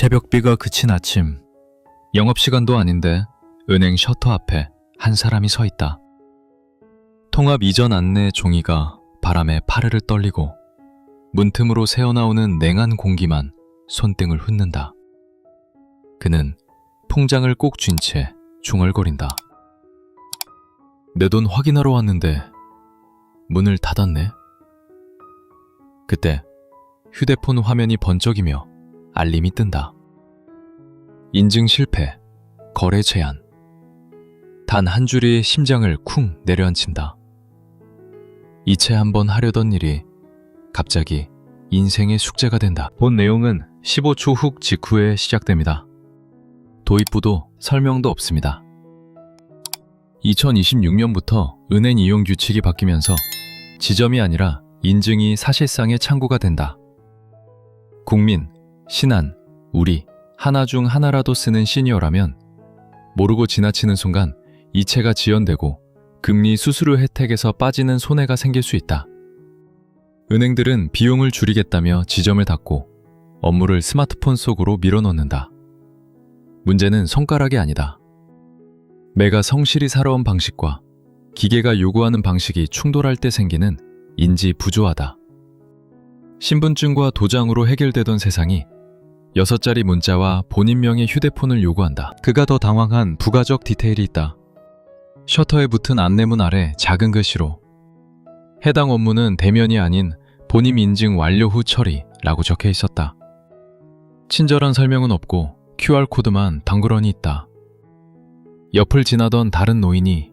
새벽비가 그친 아침. 영업시간도 아닌데 은행 셔터 앞에 한 사람이 서 있다. 통합 이전 안내 종이가 바람에 파르르 떨리고 문틈으로 새어나오는 냉한 공기만 손등을 훑는다. 그는 통장을 꼭 쥔 채 중얼거린다. 내 돈 확인하러 왔는데 문을 닫았네. 그때 휴대폰 화면이 번쩍이며 알림이 뜬다. 인증 실패, 거래 제한. 단 한 줄이 심장을 쿵 내려앉힌다. 이체 한번 하려던 일이 갑자기 인생의 숙제가 된다. 본 내용은 15초 훅 직후에 시작됩니다. 도입부도 설명도 없습니다. 2026년부터 은행 이용 규칙이 바뀌면서 지점이 아니라 인증이 사실상의 창구가 된다. 국민, 신한, 우리, 하나 중 하나라도 쓰는 시니어라면 모르고 지나치는 순간 이체가 지연되고 금리 수수료 혜택에서 빠지는 손해가 생길 수 있다. 은행들은 비용을 줄이겠다며 지점을 닫고 업무를 스마트폰 속으로 밀어넣는다. 문제는 손가락이 아니다. 매가 성실히 살아온 방식과 기계가 요구하는 방식이 충돌할 때 생기는 인지 부조하다. 신분증과 도장으로 해결되던 세상이 여섯 자리 문자와 본인명의 휴대폰을 요구한다. 그가 더 당황한 부가적 디테일이 있다. 셔터에 붙은 안내문 아래 작은 글씨로 해당 업무는 대면이 아닌 본인 인증 완료 후 처리라고 적혀 있었다. 친절한 설명은 없고 QR코드만 덩그러니 있다. 옆을 지나던 다른 노인이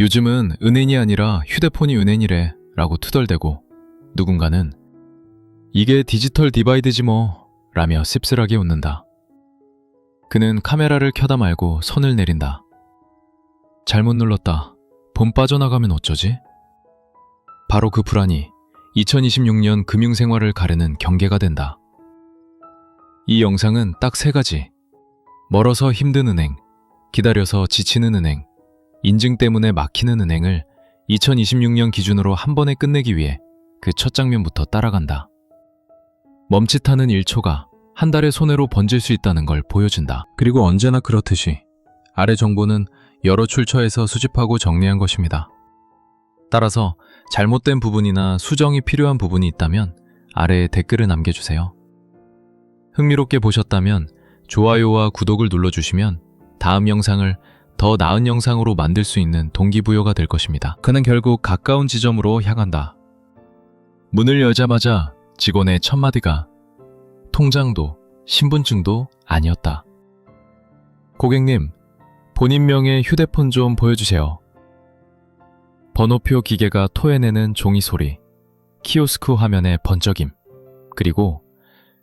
요즘은 은행이 아니라 휴대폰이 은행이래 라고 투덜대고 누군가는 이게 디지털 디바이드지 뭐 라며 씁쓸하게 웃는다. 그는 카메라를 켜다 말고 손을 내린다. 잘못 눌렀다. 본 빠져나가면 어쩌지? 바로 그 불안이 2026년 금융생활을 가르는 경계가 된다. 이 영상은 딱 세 가지. 멀어서 힘든 은행, 기다려서 지치는 은행, 인증 때문에 막히는 은행을 2026년 기준으로 한 번에 끝내기 위해 그 첫 장면부터 따라간다. 멈칫하는 1초가 한 달의 손해로 번질 수 있다는 걸 보여준다. 그리고 언제나 그렇듯이 아래 정보는 여러 출처에서 수집하고 정리한 것입니다. 따라서 잘못된 부분이나 수정이 필요한 부분이 있다면 아래에 댓글을 남겨주세요. 흥미롭게 보셨다면 좋아요와 구독을 눌러주시면 다음 영상을 더 나은 영상으로 만들 수 있는 동기부여가 될 것입니다. 그는 결국 가까운 지점으로 향한다. 문을 열자마자 직원의 첫 마디가 통장도 신분증도 아니었다. 고객님, 본인 명의 휴대폰 좀 보여주세요. 번호표 기계가 토해내는 종이 소리, 키오스크 화면의 번쩍임, 그리고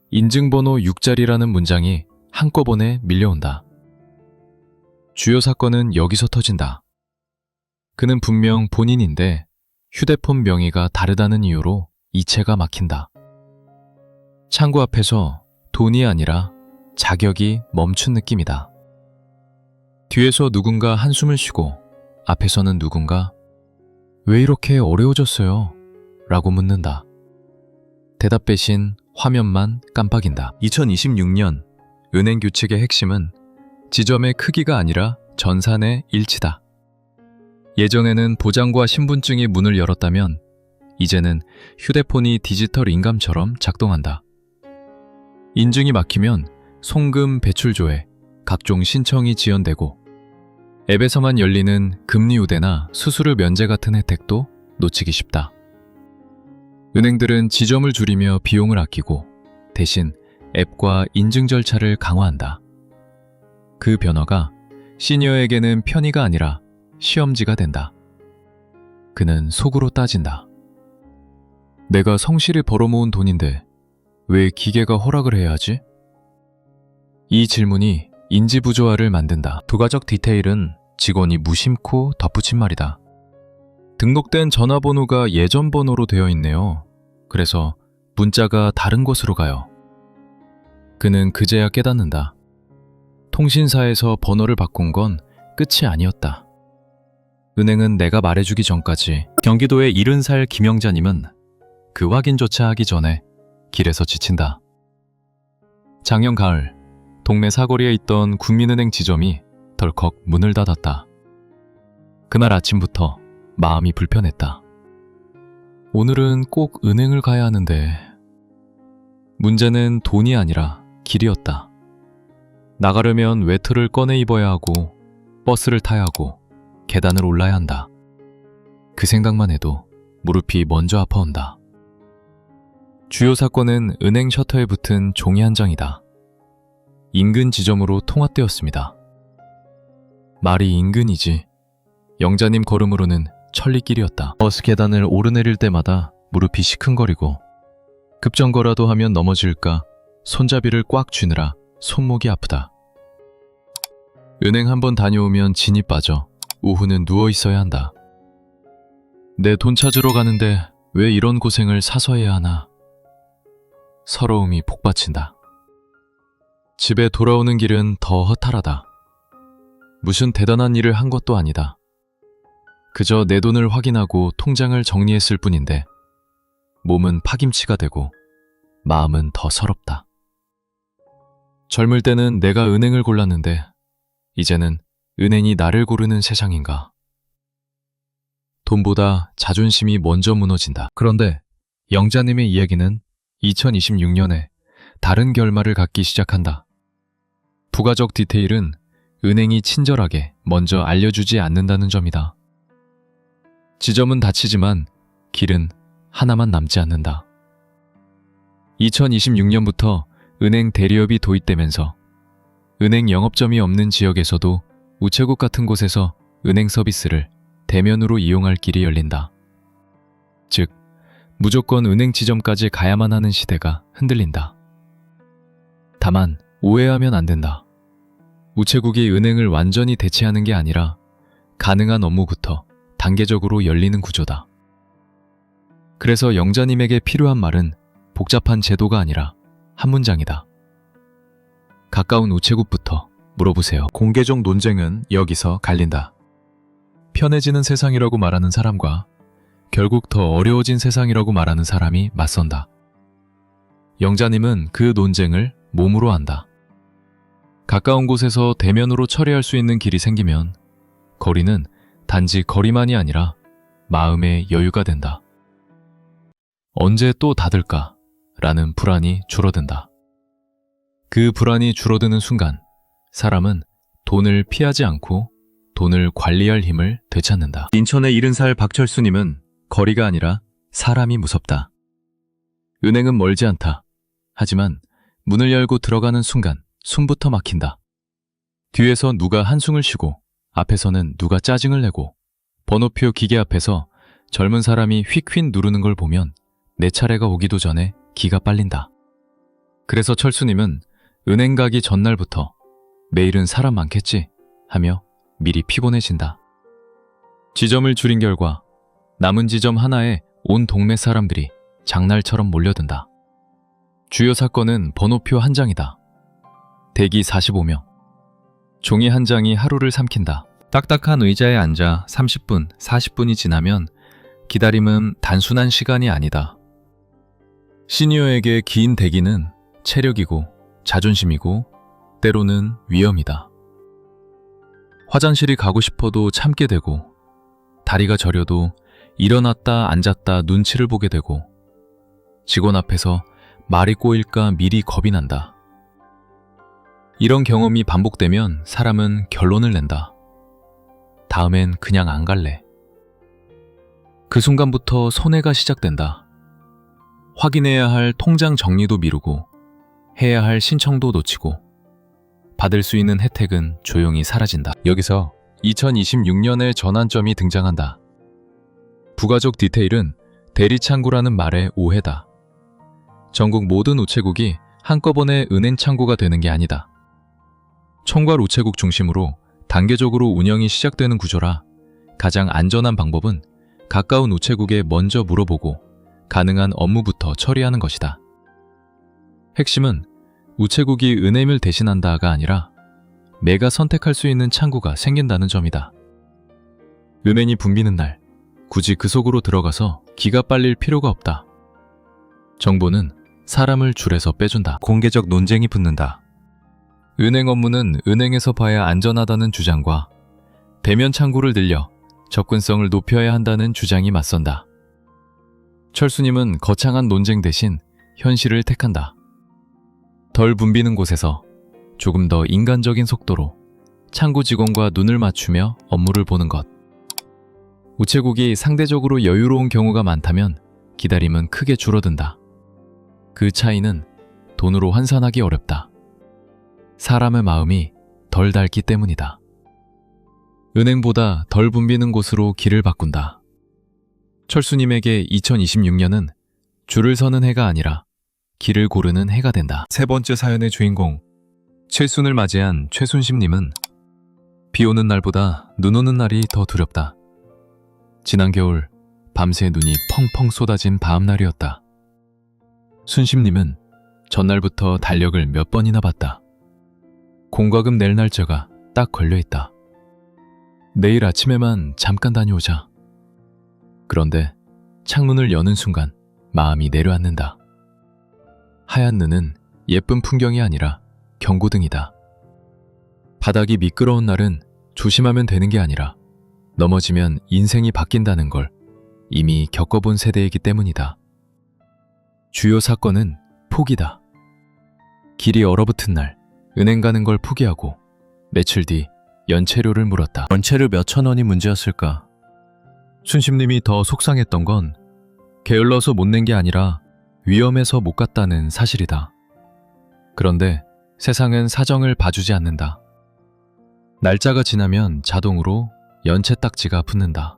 인증번호 6자리라는 문장이 한꺼번에 밀려온다. 주요 사건은 여기서 터진다. 그는 분명 본인인데 휴대폰 명의가 다르다는 이유로 이체가 막힌다. 창구 앞에서 돈이 아니라 자격이 멈춘 느낌이다. 뒤에서 누군가 한숨을 쉬고 앞에서는 누군가 왜 이렇게 어려워졌어요? 라고 묻는다. 대답 대신 화면만 깜빡인다. 2026년 은행 규칙의 핵심은 지점의 크기가 아니라 전산의 일치다. 예전에는 보장과 신분증이 문을 열었다면 이제는 휴대폰이 디지털 인감처럼 작동한다. 인증이 막히면 송금 배출조회, 각종 신청이 지연되고 앱에서만 열리는 금리 우대나 수수료 면제 같은 혜택도 놓치기 쉽다. 은행들은 지점을 줄이며 비용을 아끼고 대신 앱과 인증 절차를 강화한다. 그 변화가 시니어에게는 편의가 아니라 시험지가 된다. 그는 속으로 따진다. 내가 성실히 벌어모은 돈인데 왜 기계가 허락을 해야 하지? 이 질문이 인지부조화를 만든다. 부가적 디테일은 직원이 무심코 덧붙인 말이다. 등록된 전화번호가 예전 번호로 되어 있네요. 그래서 문자가 다른 곳으로 가요. 그는 그제야 깨닫는다. 통신사에서 번호를 바꾼 건 끝이 아니었다. 은행은 내가 말해주기 전까지 경기도의 70살 김영자님은 그 확인조차 하기 전에 길에서 지친다. 작년 가을 동네 사거리에 있던 국민은행 지점이 덜컥 문을 닫았다. 그날 아침부터 마음이 불편했다. 오늘은 꼭 은행을 가야 하는데 문제는 돈이 아니라 길이었다. 나가려면 외투를 꺼내 입어야 하고 버스를 타야 하고 계단을 올라야 한다. 그 생각만 해도 무릎이 먼저 아파온다. 주요 사건은 은행 셔터에 붙은 종이 한 장이다. 인근 지점으로 통합되었습니다. 말이 인근이지. 영자님 걸음으로는 천리길이었다. 버스 계단을 오르내릴 때마다 무릎이 시큰거리고 급정거라도 하면 넘어질까 손잡이를 꽉 쥐느라 손목이 아프다. 은행 한번 다녀오면 진이 빠져 오후는 누워 있어야 한다. 내 돈 찾으러 가는데 왜 이런 고생을 사서 해야 하나? 서러움이 폭받친다. 집에 돌아오는 길은 더 허탈하다. 무슨 대단한 일을 한 것도 아니다. 그저 내 돈을 확인하고 통장을 정리했을 뿐인데 몸은 파김치가 되고 마음은 더 서럽다. 젊을 때는 내가 은행을 골랐는데 이제는 은행이 나를 고르는 세상인가. 돈보다 자존심이 먼저 무너진다. 그런데 영자님의 이야기는 2026년에 다른 결말을 갖기 시작한다. 부가적 디테일은 은행이 친절하게 먼저 알려주지 않는다는 점이다. 지점은 닫히지만 길은 하나만 남지 않는다. 2026년부터 은행 대리업이 도입되면서 은행 영업점이 없는 지역에서도 우체국 같은 곳에서 은행 서비스를 대면으로 이용할 길이 열린다. 즉, 무조건 은행 지점까지 가야만 하는 시대가 흔들린다. 다만, 오해하면 안 된다. 우체국이 은행을 완전히 대체하는 게 아니라 가능한 업무부터 단계적으로 열리는 구조다. 그래서 영자님에게 필요한 말은 복잡한 제도가 아니라 한 문장이다. 가까운 우체국부터 물어보세요. 공개적 논쟁은 여기서 갈린다. 편해지는 세상이라고 말하는 사람과 결국 더 어려워진 세상이라고 말하는 사람이 맞선다. 영자님은 그 논쟁을 몸으로 한다. 가까운 곳에서 대면으로 처리할 수 있는 길이 생기면 거리는 단지 거리만이 아니라 마음의 여유가 된다. 언제 또 닫을까? 라는 불안이 줄어든다. 그 불안이 줄어드는 순간 사람은 돈을 피하지 않고 돈을 관리할 힘을 되찾는다. 인천의 70살 박철수님은 거리가 아니라 사람이 무섭다. 은행은 멀지 않다. 하지만 문을 열고 들어가는 순간 숨부터 막힌다. 뒤에서 누가 한숨을 쉬고 앞에서는 누가 짜증을 내고 번호표 기계 앞에서 젊은 사람이 휙휙 누르는 걸 보면 내 차례가 오기도 전에 기가 빨린다. 그래서 철수님은 은행 가기 전날부터 내일은 사람 많겠지 하며 미리 피곤해진다. 지점을 줄인 결과 남은 지점 하나에 온 동네 사람들이 장날처럼 몰려든다. 주요 사건은 번호표 한 장이다. 대기 45명. 종이 한 장이 하루를 삼킨다. 딱딱한 의자에 앉아 30분, 40분이 지나면 기다림은 단순한 시간이 아니다. 시니어에게 긴 대기는 체력이고 자존심이고 때로는 위험이다. 화장실이 가고 싶어도 참게 되고 다리가 저려도 일어났다 앉았다 눈치를 보게 되고 직원 앞에서 말이 꼬일까 미리 겁이 난다. 이런 경험이 반복되면 사람은 결론을 낸다. 다음엔 그냥 안 갈래. 그 순간부터 손해가 시작된다. 확인해야 할 통장 정리도 미루고 해야 할 신청도 놓치고 받을 수 있는 혜택은 조용히 사라진다. 여기서 2026년의 전환점이 등장한다. 부가적 디테일은 대리창구라는 말의 오해다. 전국 모든 우체국이 한꺼번에 은행 창구가 되는 게 아니다. 총괄 우체국 중심으로 단계적으로 운영이 시작되는 구조라 가장 안전한 방법은 가까운 우체국에 먼저 물어보고 가능한 업무부터 처리하는 것이다. 핵심은 우체국이 은행을 대신한다가 아니라 내가 선택할 수 있는 창구가 생긴다는 점이다. 은행이 붐비는 날 굳이 그 속으로 들어가서 기가 빨릴 필요가 없다. 정보는 사람을 줄에서 빼준다. 공개적 논쟁이 붙는다. 은행 업무는 은행에서 봐야 안전하다는 주장과 대면 창구를 늘려 접근성을 높여야 한다는 주장이 맞선다. 철수님은 거창한 논쟁 대신 현실을 택한다. 덜 붐비는 곳에서 조금 더 인간적인 속도로 창구 직원과 눈을 맞추며 업무를 보는 것. 우체국이 상대적으로 여유로운 경우가 많다면 기다림은 크게 줄어든다. 그 차이는 돈으로 환산하기 어렵다. 사람의 마음이 덜 닳기 때문이다. 은행보다 덜 붐비는 곳으로 길을 바꾼다. 철수님에게 2026년은 줄을 서는 해가 아니라 길을 고르는 해가 된다. 세 번째 사연의 주인공 최순을 맞이한 최순심님은 비 오는 날보다 눈 오는 날이 더 두렵다. 지난 겨울 밤새 눈이 펑펑 쏟아진 밤날이었다. 순심님은 전날부터 달력을 몇 번이나 봤다. 공과금 낼 날짜가 딱 걸려 있다. 내일 아침에만 잠깐 다녀오자. 그런데 창문을 여는 순간 마음이 내려앉는다. 하얀 눈은 예쁜 풍경이 아니라 경고등이다. 바닥이 미끄러운 날은 조심하면 되는 게 아니라 넘어지면 인생이 바뀐다는 걸 이미 겪어본 세대이기 때문이다. 주요 사건은 포기다. 길이 얼어붙은 날 은행 가는 걸 포기하고 며칠 뒤 연체료를 물었다. 연체료 몇천 원이 문제였을까? 순심님이 더 속상했던 건 게을러서 못 낸 게 아니라 위험해서 못 갔다는 사실이다. 그런데 세상은 사정을 봐주지 않는다. 날짜가 지나면 자동으로 연체 딱지가 붙는다.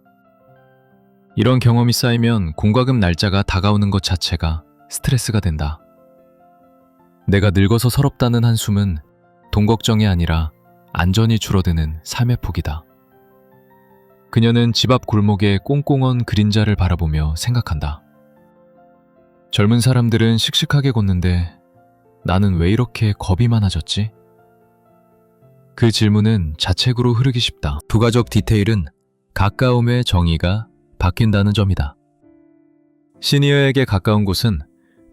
이런 경험이 쌓이면 공과금 날짜가 다가오는 것 자체가 스트레스가 된다. 내가 늙어서 서럽다는 한숨은 돈 걱정이 아니라 안전이 줄어드는 삶의 폭이다. 그녀는 집 앞 골목의 꽁꽁언 그림자를 바라보며 생각한다. 젊은 사람들은 씩씩하게 걷는데 나는 왜 이렇게 겁이 많아졌지? 그 질문은 자책으로 흐르기 쉽다. 부가적 디테일은 가까움의 정의가 바뀐다는 점이다. 시니어에게 가까운 곳은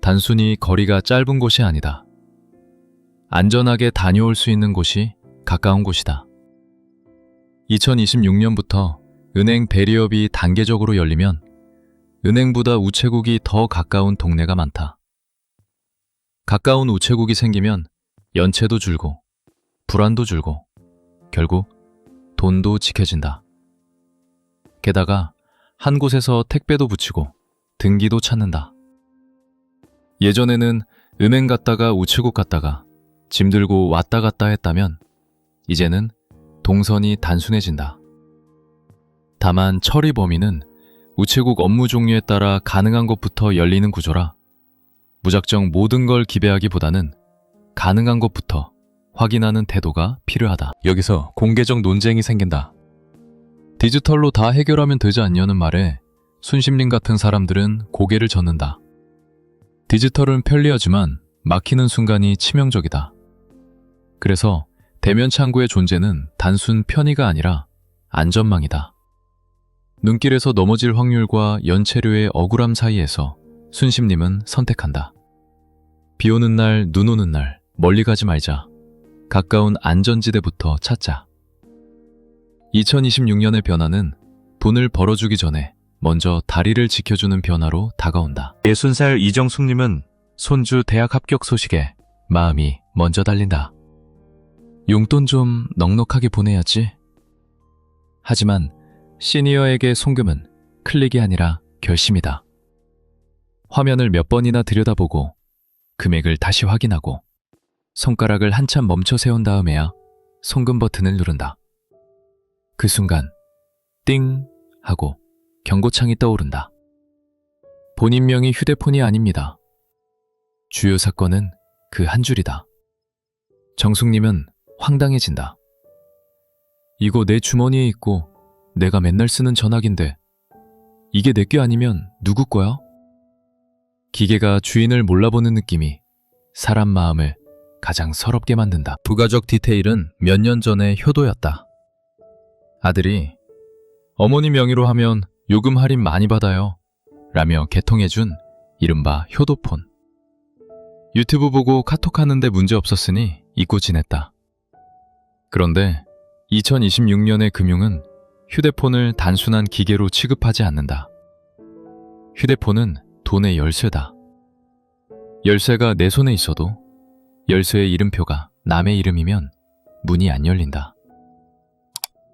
단순히 거리가 짧은 곳이 아니다. 안전하게 다녀올 수 있는 곳이 가까운 곳이다. 2026년부터 은행 대리업이 단계적으로 열리면 은행보다 우체국이 더 가까운 동네가 많다. 가까운 우체국이 생기면 연체도 줄고 불안도 줄고 결국 돈도 지켜진다. 게다가 한 곳에서 택배도 붙이고 등기도 찾는다. 예전에는 은행 갔다가 우체국 갔다가 짐 들고 왔다 갔다 했다면 이제는 동선이 단순해진다. 다만 처리 범위는 우체국 업무 종류에 따라 가능한 것부터 열리는 구조라 무작정 모든 걸 기대하기보다는 가능한 것부터 확인하는 태도가 필요하다. 여기서 공개적 논쟁이 생긴다. 디지털로 다 해결하면 되지 않냐는 말에 순심님 같은 사람들은 고개를 젓는다. 디지털은 편리하지만 막히는 순간이 치명적이다. 그래서 대면 창구의 존재는 단순 편의가 아니라 안전망이다. 눈길에서 넘어질 확률과 연체료의 억울함 사이에서 순심님은 선택한다. 비 오는 날, 눈 오는 날, 멀리 가지 말자. 가까운 안전지대부터 찾자. 2026년의 변화는 돈을 벌어주기 전에 먼저 다리를 지켜주는 변화로 다가온다. 60살 이정숙님은 손주 대학 합격 소식에 마음이 먼저 달린다. 용돈 좀 넉넉하게 보내야지. 하지만 시니어에게 송금은 클릭이 아니라 결심이다. 화면을 몇 번이나 들여다보고 금액을 다시 확인하고 손가락을 한참 멈춰 세운 다음에야 송금 버튼을 누른다. 그 순간 띵 하고 경고창이 떠오른다. 본인명이 휴대폰이 아닙니다. 주요 사건은 그 한 줄이다. 정숙님은 황당해진다. 이거 내 주머니에 있고 내가 맨날 쓰는 전화기인데 이게 내 게 아니면 누구 거야? 기계가 주인을 몰라보는 느낌이 사람 마음을 가장 서럽게 만든다. 부가적 디테일은 몇 년 전의 효도였다. 아들이 어머니 명의로 하면 요금 할인 많이 받아요. 라며 개통해준 이른바 효도폰. 유튜브 보고 카톡 하는데 문제 없었으니 잊고 지냈다. 그런데 2026년의 금융은 휴대폰을 단순한 기계로 취급하지 않는다. 휴대폰은 돈의 열쇠다. 열쇠가 내 손에 있어도 열쇠의 이름표가 남의 이름이면 문이 안 열린다.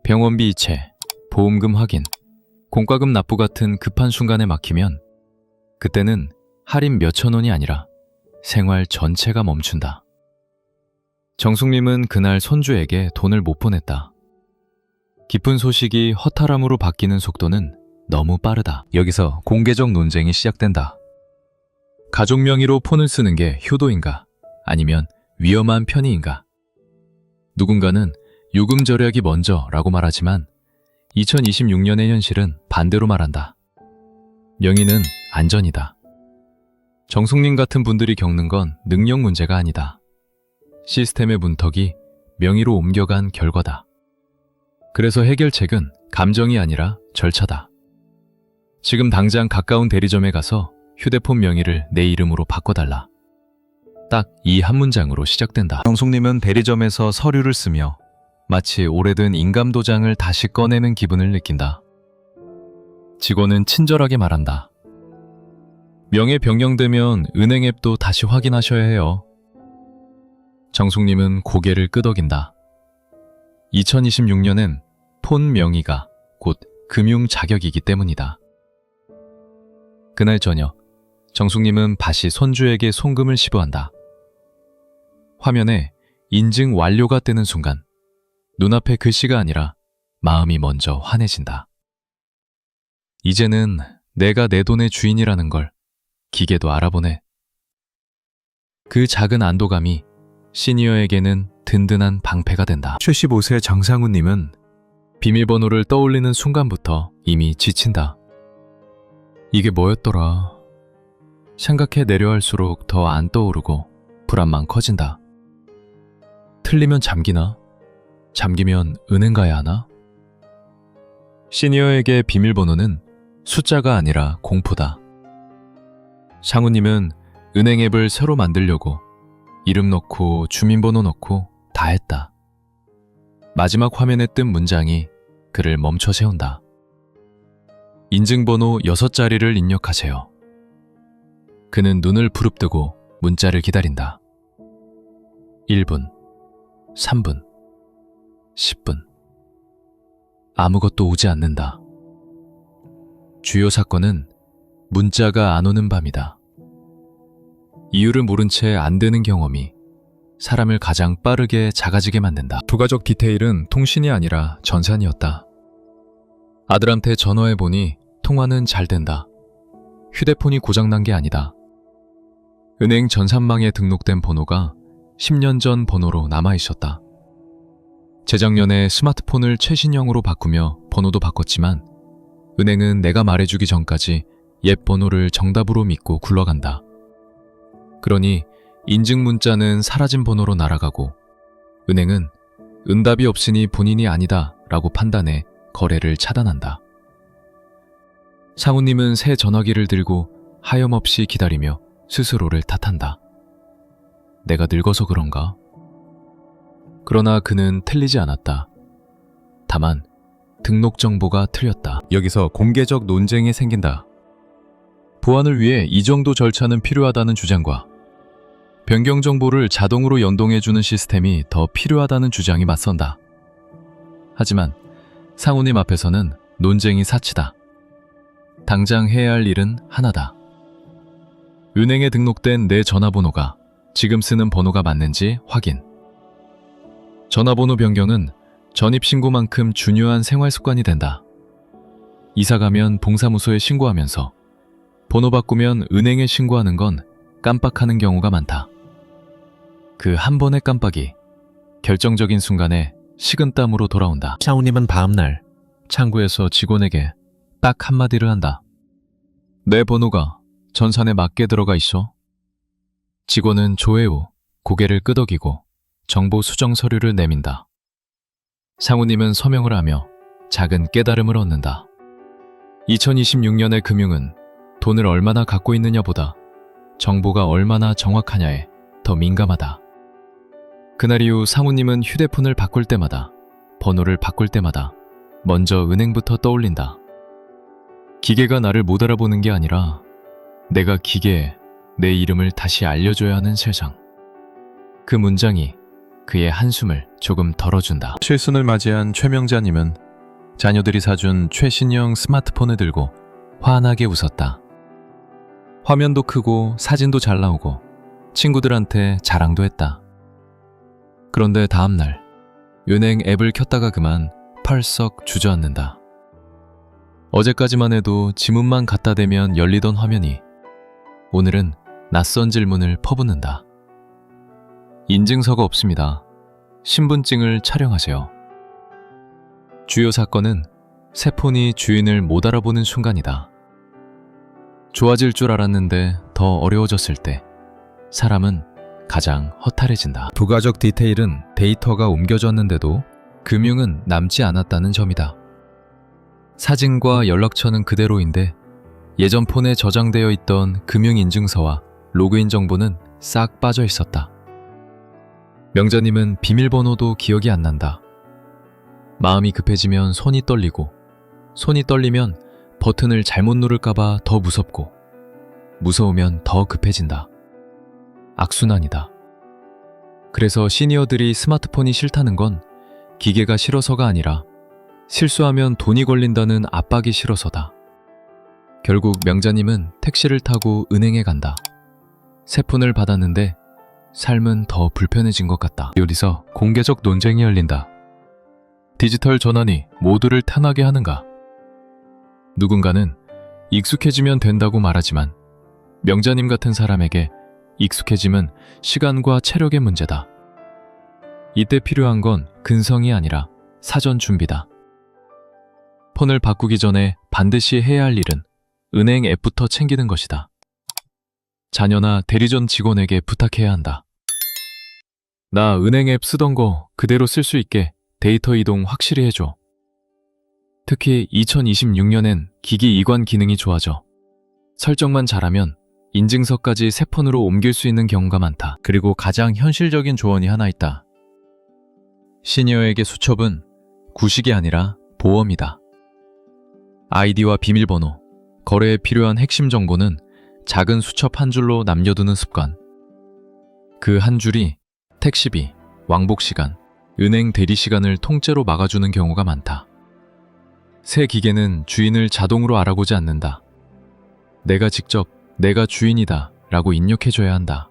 병원비 이체, 보험금 확인, 공과금 납부 같은 급한 순간에 막히면 그때는 할인 몇천 원이 아니라 생활 전체가 멈춘다. 정숙님은 그날 손주에게 돈을 못 보냈다. 기쁜 소식이 허탈함으로 바뀌는 속도는 너무 빠르다. 여기서 공개적 논쟁이 시작된다. 가족 명의로 폰을 쓰는 게 효도인가? 아니면 위험한 편의인가? 누군가는 요금 절약이 먼저라고 말하지만 2026년의 현실은 반대로 말한다. 명의는 안전이다. 정숙님 같은 분들이 겪는 건 능력 문제가 아니다. 시스템의 문턱이 명의로 옮겨간 결과다. 그래서 해결책은 감정이 아니라 절차다. 지금 당장 가까운 대리점에 가서 휴대폰 명의를 내 이름으로 바꿔달라. 딱 이 한 문장으로 시작된다. 정숙님은 대리점에서 서류를 쓰며 마치 오래된 인감도장을 다시 꺼내는 기분을 느낀다. 직원은 친절하게 말한다. 명예 변경되면 은행 앱도 다시 확인하셔야 해요. 정숙님은 고개를 끄덕인다. 2026년엔 폰 명의가 곧 금융 자격이기 때문이다. 그날 저녁, 정숙님은 다시 손주에게 송금을 시도한다. 화면에 인증 완료가 뜨는 순간, 눈앞에 글씨가 아니라 마음이 먼저 환해진다. 이제는 내가 내 돈의 주인이라는 걸 기계도 알아보네. 그 작은 안도감이 시니어에게는 든든한 방패가 된다. 75세 장상우님은 비밀번호를 떠올리는 순간부터 이미 지친다. 이게 뭐였더라? 생각해 내려할수록 더 안 떠오르고 불안만 커진다. 틀리면 잠기나? 잠기면 은행 가야 하나? 시니어에게 비밀번호는 숫자가 아니라 공포다. 상우님은 은행 앱을 새로 만들려고 이름 넣고 주민번호 넣고 다 했다. 마지막 화면에 뜬 문장이 그를 멈춰 세운다. 인증번호 6자리를 입력하세요. 그는 눈을 부릅뜨고 문자를 기다린다. 1분, 3분, 10분. 아무것도 오지 않는다. 주요 사건은 문자가 안 오는 밤이다. 이유를 모른 채 안 되는 경험이 사람을 가장 빠르게 작아지게 만든다. 부가적 디테일은 통신이 아니라 전산이었다. 아들한테 전화해보니 통화는 잘 된다. 휴대폰이 고장난 게 아니다. 은행 전산망에 등록된 번호가 10년 전 번호로 남아 있었다. 재작년에 스마트폰을 최신형으로 바꾸며 번호도 바꿨지만 은행은 내가 말해주기 전까지 옛 번호를 정답으로 믿고 굴러간다. 그러니 인증 문자는 사라진 번호로 날아가고 은행은 응답이 없으니 본인이 아니다 라고 판단해 거래를 차단한다. 상우님은 새 전화기를 들고 하염없이 기다리며 스스로를 탓한다. 내가 늙어서 그런가? 그러나 그는 틀리지 않았다. 다만 등록 정보가 틀렸다. 여기서 공개적 논쟁이 생긴다. 보안을 위해 이 정도 절차는 필요하다는 주장과 변경 정보를 자동으로 연동해주는 시스템이 더 필요하다는 주장이 맞선다. 하지만 상우님 앞에서는 논쟁이 사치다. 당장 해야 할 일은 하나다. 은행에 등록된 내 전화번호가 지금 쓰는 번호가 맞는지 확인. 전화번호 변경은 전입신고만큼 중요한 생활 습관이 된다. 이사 가면 동사무소에 신고하면서 번호 바꾸면 은행에 신고하는 건 깜빡하는 경우가 많다. 그 한 번의 깜빡이 결정적인 순간에 식은땀으로 돌아온다. 샤우님은 다음날 창구에서 직원에게 딱 한마디를 한다. 내 번호가 전산에 맞게 들어가 있어. 직원은 조회 후 고개를 끄덕이고 정보 수정 서류를 내민다. 상우님은 서명을 하며 작은 깨달음을 얻는다. 2026년의 금융은 돈을 얼마나 갖고 있느냐보다 정보가 얼마나 정확하냐에 더 민감하다. 그날 이후 상우님은 휴대폰을 바꿀 때마다, 번호를 바꿀 때마다 먼저 은행부터 떠올린다. 기계가 나를 못 알아보는 게 아니라 내가 기계에 내 이름을 다시 알려줘야 하는 세상. 그 문장이 그의 한숨을 조금 덜어준다. 칠순을 맞이한 최명자님은 자녀들이 사준 최신형 스마트폰을 들고 환하게 웃었다. 화면도 크고 사진도 잘 나오고 친구들한테 자랑도 했다. 그런데 다음날 은행 앱을 켰다가 그만 펄썩 주저앉는다. 어제까지만 해도 지문만 갖다 대면 열리던 화면이 오늘은 낯선 질문을 퍼붓는다. 인증서가 없습니다. 신분증을 촬영하세요. 주요 사건은 새 폰이 주인을 못 알아보는 순간이다. 좋아질 줄 알았는데 더 어려워졌을 때 사람은 가장 허탈해진다. 부가적 디테일은 데이터가 옮겨졌는데도 금융은 남지 않았다는 점이다. 사진과 연락처는 그대로인데 예전 폰에 저장되어 있던 금융인증서와 로그인 정보는 싹 빠져 있었다. 명자님은 비밀번호도 기억이 안 난다. 마음이 급해지면 손이 떨리고, 손이 떨리면 버튼을 잘못 누를까봐 더 무섭고, 무서우면 더 급해진다. 악순환이다. 그래서 시니어들이 스마트폰이 싫다는 건 기계가 싫어서가 아니라 실수하면 돈이 걸린다는 압박이 싫어서다. 결국 명자님은 택시를 타고 은행에 간다. 새 폰을 받았는데 삶은 더 불편해진 것 같다. 여기서 공개적 논쟁이 열린다. 디지털 전환이 모두를 편하게 하는가? 누군가는 익숙해지면 된다고 말하지만 명자님 같은 사람에게 익숙해짐은 시간과 체력의 문제다. 이때 필요한 건 근성이 아니라 사전 준비다. 폰을 바꾸기 전에 반드시 해야 할 일은 은행 앱부터 챙기는 것이다. 자녀나 대리점 직원에게 부탁해야 한다. 나 은행 앱 쓰던 거 그대로 쓸 수 있게 데이터 이동 확실히 해줘. 특히 2026년엔 기기 이관 기능이 좋아져. 설정만 잘하면 인증서까지 새 폰으로 옮길 수 있는 경우가 많다. 그리고 가장 현실적인 조언이 하나 있다. 시니어에게 수첩은 구식이 아니라 보험이다. 아이디와 비밀번호, 거래에 필요한 핵심 정보는 작은 수첩 한 줄로 남겨두는 습관. 그 한 줄이 택시비, 왕복 시간, 은행 대리 시간을 통째로 막아주는 경우가 많다. 새 기계는 주인을 자동으로 알아보지 않는다. 내가 직접 내가 주인이다 라고 입력해줘야 한다.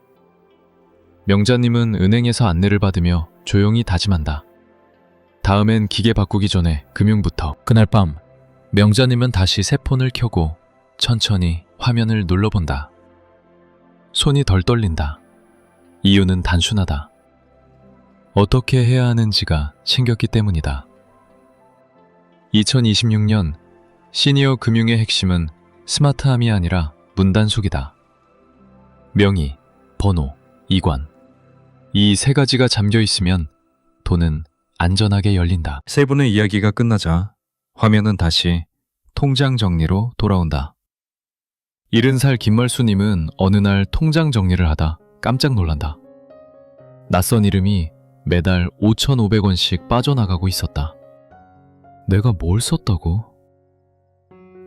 명자님은 은행에서 안내를 받으며 조용히 다짐한다. 다음엔 기계 바꾸기 전에 금융부터. 그날 밤, 명자님은 다시 새 폰을 켜고 천천히 화면을 눌러본다. 손이 덜 떨린다. 이유는 단순하다. 어떻게 해야 하는지가 챙겼기 때문이다. 2026년 시니어 금융의 핵심은 스마트함이 아니라 문단속이다. 명의, 번호, 이관. 이 세 가지가 잠겨 있으면 돈은 안전하게 열린다. 세 분의 이야기가 끝나자 화면은 다시 통장 정리로 돌아온다. 70살 김말수님은 어느 날 통장 정리를 하다 깜짝 놀란다. 낯선 이름이 매달 5,500원씩 빠져나가고 있었다. 내가 뭘 썼다고?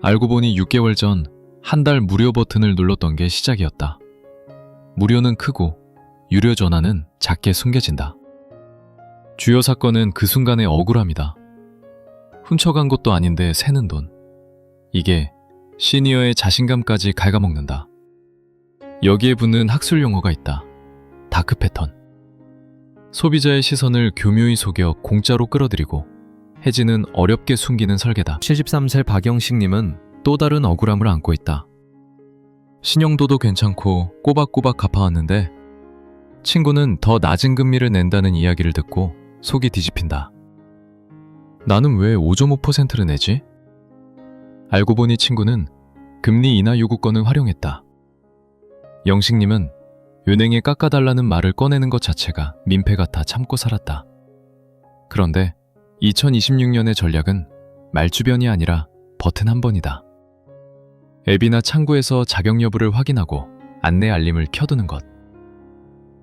알고 보니 6개월 전 한 달 무료 버튼을 눌렀던 게 시작이었다. 무료는 크고 유료 전화는 작게 숨겨진다. 주요 사건은 그 순간의 억울함이다. 훔쳐간 것도 아닌데 새는 돈. 이게 시니어의 자신감까지 갉아먹는다. 여기에 붙는 학술 용어가 있다. 다크 패턴. 소비자의 시선을 교묘히 속여 공짜로 끌어들이고 해지는 어렵게 숨기는 설계다. 73세 박영식님은 또 다른 억울함을 안고 있다. 신용도도 괜찮고 꼬박꼬박 갚아왔는데 친구는 더 낮은 금리를 낸다는 이야기를 듣고 속이 뒤집힌다. 나는 왜 5.5%를 내지? 알고 보니 친구는 금리 인하 요구권을 활용했다. 영식님은 은행에 깎아달라는 말을 꺼내는 것 자체가 민폐 같아 참고 살았다. 그런데 2026년의 전략은 말주변이 아니라 버튼 한 번이다. 앱이나 창구에서 자격 여부를 확인하고 안내 알림을 켜두는 것.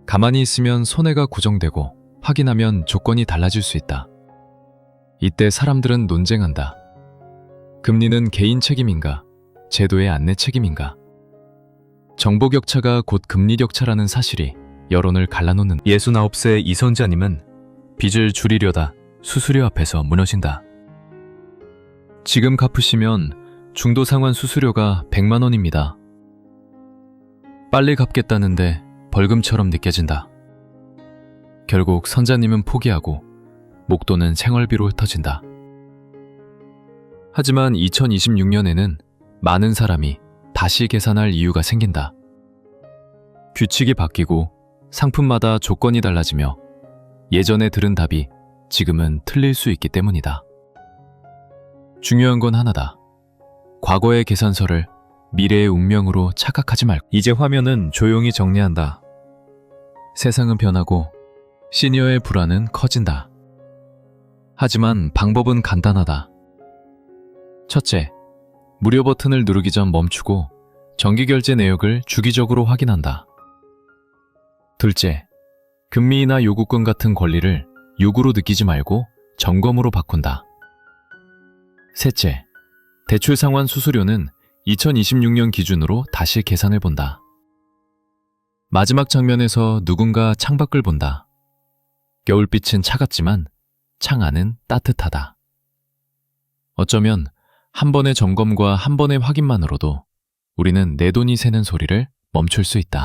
가만히 있으면 손해가 고정되고 확인하면 조건이 달라질 수 있다. 이때 사람들은 논쟁한다. 금리는 개인 책임인가? 제도의 안내 책임인가? 정보 격차가 곧 금리 격차라는 사실이 여론을 갈라놓는 69세 이선자님은 빚을 줄이려다 수수료 앞에서 무너진다. 지금 갚으시면 중도 상환 수수료가 100만 원입니다. 빨리 갚겠다는데 벌금처럼 느껴진다. 결국 선자님은 포기하고 목돈은 생활비로 흩어진다. 하지만 2026년에는 많은 사람이 다시 계산할 이유가 생긴다. 규칙이 바뀌고 상품마다 조건이 달라지며 예전에 들은 답이 지금은 틀릴 수 있기 때문이다. 중요한 건 하나다. 과거의 계산서를 미래의 운명으로 착각하지 말고 이제 화면은 조용히 정리한다. 세상은 변하고 시니어의 불안은 커진다. 하지만 방법은 간단하다. 첫째, 무료 버튼을 누르기 전 멈추고 정기 결제 내역을 주기적으로 확인한다. 둘째, 금리나 요구권 같은 권리를 요구로 느끼지 말고 점검으로 바꾼다. 셋째, 대출 상환 수수료는 2026년 기준으로 다시 계산해 본다. 마지막 장면에서 누군가 창밖을 본다. 겨울빛은 차갑지만 창 안은 따뜻하다. 어쩌면 한 번의 점검과 한 번의 확인만으로도 우리는 내 돈이 새는 소리를 멈출 수 있다.